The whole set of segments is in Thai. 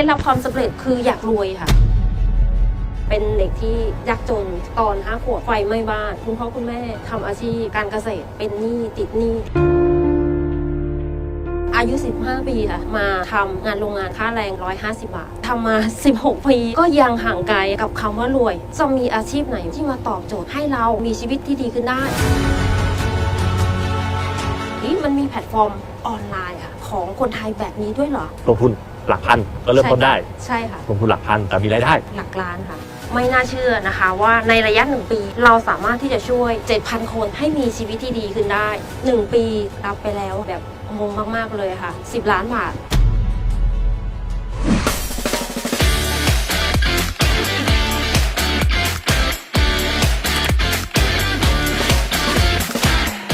ล็ดลับความสำเร็จคืออยากรวยค่ะ เป็นเด็กที่ยากจนตอนห้าขวบไฟไหม้บ้าน คุณพ่อคุณแม่ทำอาชีพการเกษตรเป็นหนี้ติดหนี้อายุ 15 ปีค่ะ มาทำงานโรงงานค่าแรง 150 บาททำมา 16 ปี ก็ยังห่างไกลกับคำว่ารวย จะมีอาชีพไหนที่มาตอบโจทย์ให้เรามีชีวิตที่ดีขึ้นได้นี่มันมีแพลตฟอร์มออนไลน์ค่ะ ของคนไทยแบบนี้ด้วยเหรอ ลงทุน หลักพันก็เริ่มต้นได้ใช่ค่ะลงทุนหลักพันแต่มีรายได้หลักล้านค่ะ ไม่น่าเชื่อนะคะว่าในระยะหนึ่งปี เราสามารถที่จะช่วย 7,000 คนให้มีชีวิตที่ดีขึ้นได้ 1 ปีรับไปแล้วแบบงงมาก ๆ เลยค่ะ 10 ล้านบาท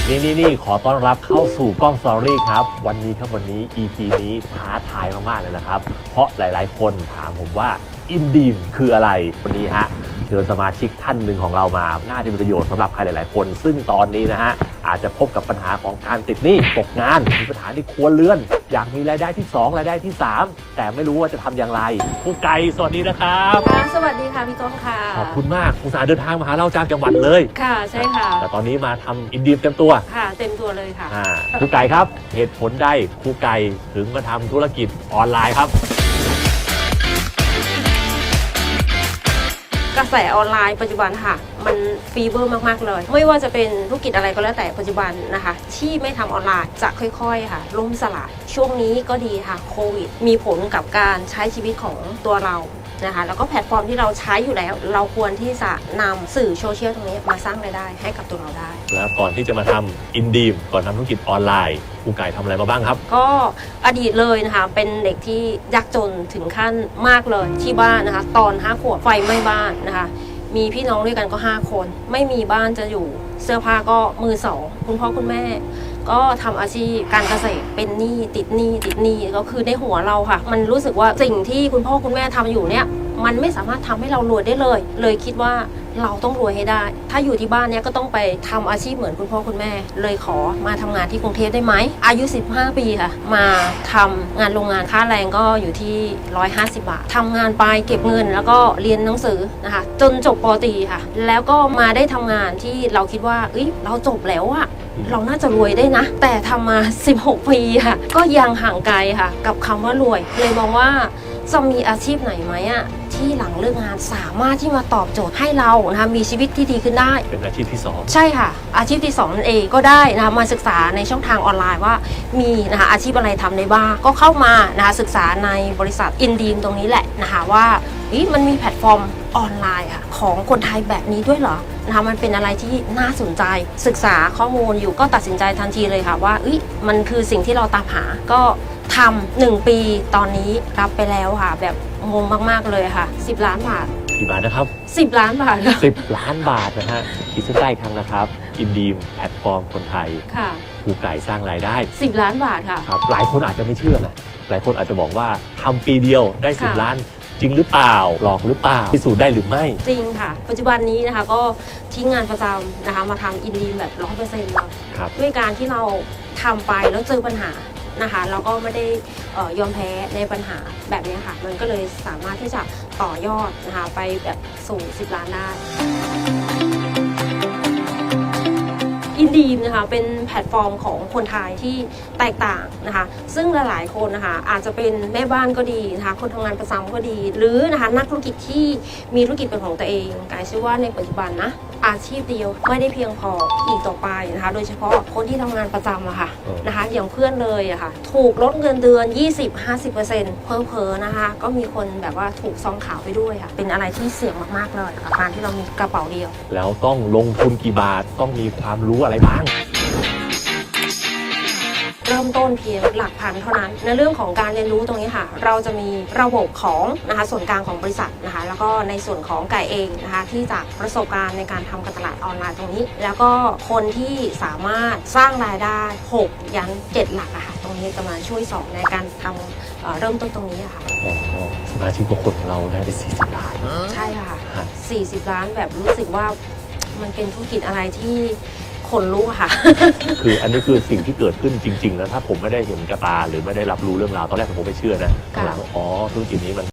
นี่นี่นี่ขอต้อนรับเข้าสู่กล้องสตอรี่ครับ วันนี้ครับวันนี้ EP นี้ท้าทายมากๆเลยนะครับ เพราะหลายๆ คนถามผมว่าอินดีมคืออะไรวันนี้ฮะ เชิญสมาชิกท่านหนึ่งของเรามา น่าจะเป็นประโยชน์สำหรับใครหลาย ๆ คน ซึ่งตอนนี้นะฮะอาจจะพบกับปัญหาของการติดหนี้ตกงานมีปัญหาในครัวเรือน อยากมีรายได้ที่ 2 รายได้ที่ 3 แต่ไม่รู้ว่าจะทำอย่างไรผู้ไก่สวัสดีนะครับ ค่ะสวัสดีค่ะพี่ก้องค่ะ ขอบคุณมากอุตส่าห์เดินทางมาหาเราจากจังหวัดเลย ค่ะใช่ค่ะ แต่ตอนนี้มาทำอินดีมเต็มตัวค่ะเต็มตัวเลยค่ะ อ่าครูไก่ครับ เหตุผลใดครูไก่ถึงมาทำธุรกิจออนไลน์ครับ กระแสออนไลน์ปัจจุบันค่ะ มันฟีเวอร์มาก ๆ เลย ไม่ว่าจะเป็นธุรกิจอะไรก็แล้วแต่ปัจจุบันนะคะ ที่ไม่ทำออนไลน์จะค่อยๆค่ะล่มสลายช่วงนี้ก็ดีค่ะโควิด มีผลกับการใช้ชีวิตของตัวเรา นะคะแล้วก็แพลตฟอร์มที่เราใช้อยู่แล้ว เราควรที่จะนำสื่อโซเชียลตรงนี้มาสร้างรายได้ให้กับตัวเราได้แล้วก่อนที่จะมาทำอินดีมก่อนทำธุรกิจออนไลน์ครูไก่ทำอะไรมาบ้างครับ ก็อดีตเลยนะคะ เป็นเด็กที่ยากจนถึงขั้นมากเลยที่บ้านนะคะ ตอนห้าขวบไฟไหม้บ้านนะคะ มีพี่น้องด้วยกันก็ 5 คน ไม่มีบ้านจะอยู่ เสื้อผ้าก็มือสองคุณพ่อคุณแม่ ก็ทำอาชีพการเกษตรเป็นหนี้ติดหนี้ติดหนี้ก็คือในหัวเราค่ะ มันรู้สึกว่าสิ่งที่คุณพ่อคุณแม่ทำอยู่เนี่ยมันไม่สามารถทำให้เรารวยได้เลย เลยคิดว่าเราต้องรวยให้ได้ ถ้าอยู่ที่บ้านเนี่ยก็ต้องไปทำอาชีพเหมือนคุณพ่อคุณแม่ เลยขอมาทำงานที่กรุงเทพได้ไหม อายุ 15 ปีค่ะ มาทำงานโรงงานค่าแรงก็อยู่ที่ 150 บาททำงานไปเก็บเงินแล้วก็เรียนหนังสือนะคะ จนจบปตรีค่ะ แล้วก็มาได้ทำงานที่เราคิดว่าเอ้ยเราจบแล้วอะ เราน่าจะรวยได้นะ แต่ทำมา 16 ปีค่ะ ก็ยังห่างไกลค่ะ กับคำว่ารวย เลยมองว่าจะมีอาชีพไหนไหมอะ ที่หลังเลิกงานสามารถที่มาตอบโจทย์ให้เรานะคะมีชีวิตที่ดีขึ้นได้ เป็นอาชีพที่สองใช่ค่ะ อาชีพที่2นั่นเองก็ได้นะคะมาศึกษาในช่องทางออนไลน์ว่า มีนะคะอาชีพอะไรทำได้บ้างก็เข้ามานะคะศึกษาในบริษัทอินดีมตรงนี้แหละนะคะว่าเฮ้ยมันมีแพลตฟอร์มออนไลน์ค่ะของคนไทยแบบนี้ด้วยเหรอนะคะมันเป็นอะไรที่น่าสนใจศึกษาข้อมูลอยู่ก็ตัดสินใจทันทีเลยค่ะว่าเอ้ยมันคือสิ่งที่เราตามหาก็ ทำหนึ่งปีตอนนี้รับไปแล้วค่ะ แบบงงมากๆเลยค่ะ 10 ล้านบาท กี่บาทนะครับ 10 ล้านบาทค่ะ10 ล้านบาทนะฮะขีดเส้นใต้อีกครั้งนะครับอินดีมแพลตฟอร์มคนไทยค่ะครูไก่สร้างรายได้ 10 ล้านบาทค่ะครับหลายคนอาจจะไม่เชื่อนะหลายคนอาจจะบอกว่าทำปีเดียวได้ค่ะ10 ล้านจริงหรือเปล่าหลอกหรือเปล่าพิสูจน์ได้หรือไม่ จริงค่ะ ปัจจุบันนี้นะคะก็ทิ้งงานประจำนะคะมาทำอินดีแบบร้อยเปอร์เซ็นต์เลยครับด้วยการที่เราทำไปแล้วเจอปัญหา นะคะเราก็ไม่ได้ยอมแพ้ในปัญหาแบบนี้ค่ะ มันก็เลยสามารถที่จะต่อยอดนะคะไปแบบสู่ 10 ล้านได้อินดีมนะคะเป็นแพลตฟอร์มของคนไทยที่แตกต่างนะคะ ซึ่งหลายๆคนนะคะอาจจะเป็นแม่บ้านก็ดีนะคะคนทำงานประจำก็ดี หรือนะคะนักธุรกิจที่มีธุรกิจเป็นของตัวเองกายเชื่อว่าในปัจจุบันนะอาชีพเดียวไม่ได้เพียงพออีกต่อไปนะคะ โดยเฉพาะคนที่ทำงานประจำอะค่ะเออนะคะ อย่างเพื่อนเลยอะค่ะ ถูกลดเงินเดือน 20-50%เพิ่มเพอๆนะคะ ก็มีคนแบบว่าถูกซองขาวไปด้วยค่ะ เป็นอะไรที่เสี่ยงมากๆเลยกับการที่เรามีกระเป๋าเดียว แล้วต้องลงทุนกี่บาทต้องมีความรู้อะไรบ้าง เริ่มต้นเพียงหลักพันเท่านั้น ในเรื่องของการเรียนรู้ตรงนี้ค่ะ เราจะมีระบบของนะคะส่วนกลางของบริษัทนะคะ แล้วก็ในส่วนของไก่เองนะคะ ที่จากประสบการณ์ในการทำการตลาดออนไลน์ตรงนี้ แล้วก็คนที่สามารถสร้างรายได้ 6 ยัน 7 หลักอะค่ะ ตรงนี้จะมาช่วยสอนในการทำเอ่อเริ่มต้นตรงนี้อะค่ะอ๋อสมาชิกบางคนของเราได้ไป40ล้านใช่ค่ะฮะ40 ล้านแบบรู้สึกว่ามันเป็นธุรกิจอะไรที่ ขนลุกอะค่ะ คืออันนี้คือสิ่งที่เกิดขึ้นจริงๆนะถ้าผมไม่ได้เห็นกระตาหรือไม่ได้รับรู้เรื่องราวตอนแรกผมไม่เชื่อนะค่ะหลังอ๋อธุรกิจนี้มัน